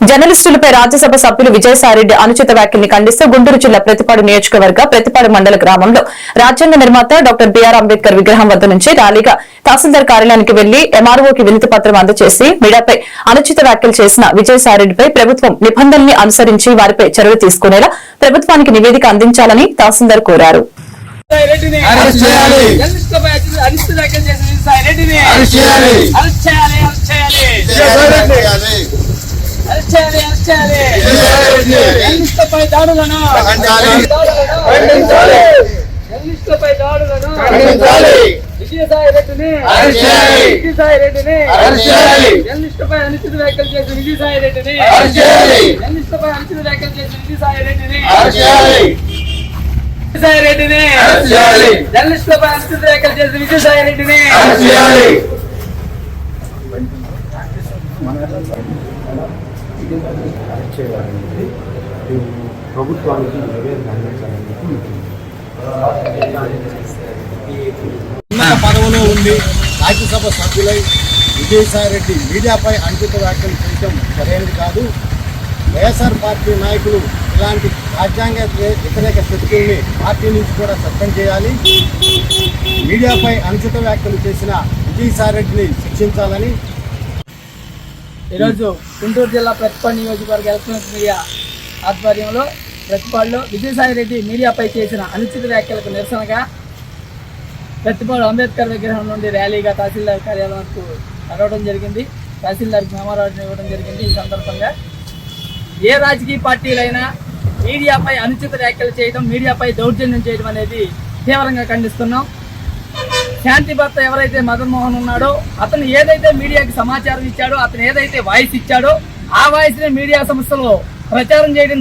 జర్నలిస్టులపై రాజ్యసభ సభ్యులు విజయసాయిరెడ్డి అనుచిత వ్యాఖ్యల్ని ఖండిస్తూ గుంటూరు జిల్లా ప్రతిపాడు నియోజకవర్గ ప్రతిపాడు మండల గ్రామంలో రాజ్యాంగ నిర్మాత డాక్టర్ బిఆర్ అంబేద్కర్ విగ్రహం వద్ద నుంచి ర్యాలీగా తహసీల్దార్ కార్యాలయానికి వెళ్ళి ఎంఆర్ఓకి వినతి పత్రం అందజేసి మీడియాపై అనుచిత వ్యాఖ్యలు చేసిన విజయసాయిరెడ్డిపై ప్రభుత్వం నిబంధనల్ని అనుసరించి వారిపై చర్యలు తీసుకునేలా ప్రభుత్వానికి నివేదిక అందించాలని తహసీల్దార్ కోరారు. అరెస్ట్ చేయాలి. అరెస్ట్ చేయాలి. జర్నలిస్టులపై దాడులను ఖండించాలి. జర్నలిస్టులపై దాడులను ఖండించాలి. విజయసాయి రెడ్డిని అరెస్ట్ చేయాలి. విజయసాయి రెడ్డిని అరెస్ట్ చేయాలి. జర్నలిస్టులపై అనుచిత వ్యాఖ్యలు చేసిన విజయసాయి రెడ్డిని అరెస్ట్ చేయాలి. జర్నలిస్టులపై అనుచిత వ్యాఖ్యలు చేసిన విజయసాయి రెడ్డిని అరెస్ట్ చేయాలి. విజయసాయి రెడ్డిని అరెస్ట్ చేయాలి. జర్నలిస్టులపై అనుచిత వ్యాఖ్యలు చేసిన విజయసాయి రెడ్డిని అరెస్ట్ చేయాలి. ప్రభుత్వానికి నివేదిక అందించాలని చెప్పి ఉన్నత పదవిలో ఉండి రాజ్యసభ సభ్యులై విజయసాయి రెడ్డి మీడియాపై అంకిత వ్యాఖ్యలు చేయడం సరైనది కాదు. వైఎస్ఆర్ పార్టీ నాయకులు ఇలాంటి రాజ్యాంగ వ్యతిరేక శక్తుల్ని పార్టీ నుంచి కూడా సస్పెండ్ చేయాలి. మీడియాపై అనుచిత వ్యాఖ్యలు చేసిన విజయసాయి రెడ్డిని శిక్షించాలని ఈరోజు గుంటూరు జిల్లా ప్రతిపాడు నియోజకవర్గ ఎలక్ట్రానిక్ మీడియా ఆధ్వర్యంలో ప్రతిపాడులో విజయసాయి రెడ్డి మీడియాపై చేసిన అనుచిత వ్యాఖ్యలకు నిరసనగా ప్రతిపాడు అంబేద్కర్ విగ్రహం నుండి ర్యాలీగా తహసీల్దార్ కార్యాలయం వరకు నడవడం జరిగింది. తహసీల్దార్కి మెమోరాండం ఇవ్వడం జరిగింది. ఈ సందర్భంగా ఏ రాజకీయ పార్టీలైనా మీడియాపై అనుచిత వ్యాఖ్యలు చేయడం మీడియాపై దౌర్జన్యం చేయడం అనేది తీవ్రంగా ఖండిస్తున్నాం. శాంతి భర్త ఎవరైతే మదన్మోహన్ ఉన్నాడో అతను ఏదైతే మీడియాకి సమాచారం ఇచ్చాడో అతను ఏదైతే వాయిస్ ఇచ్చాడో ఆ వాయిస్ని మీడియా సంస్థలో ప్రచారం చేయడం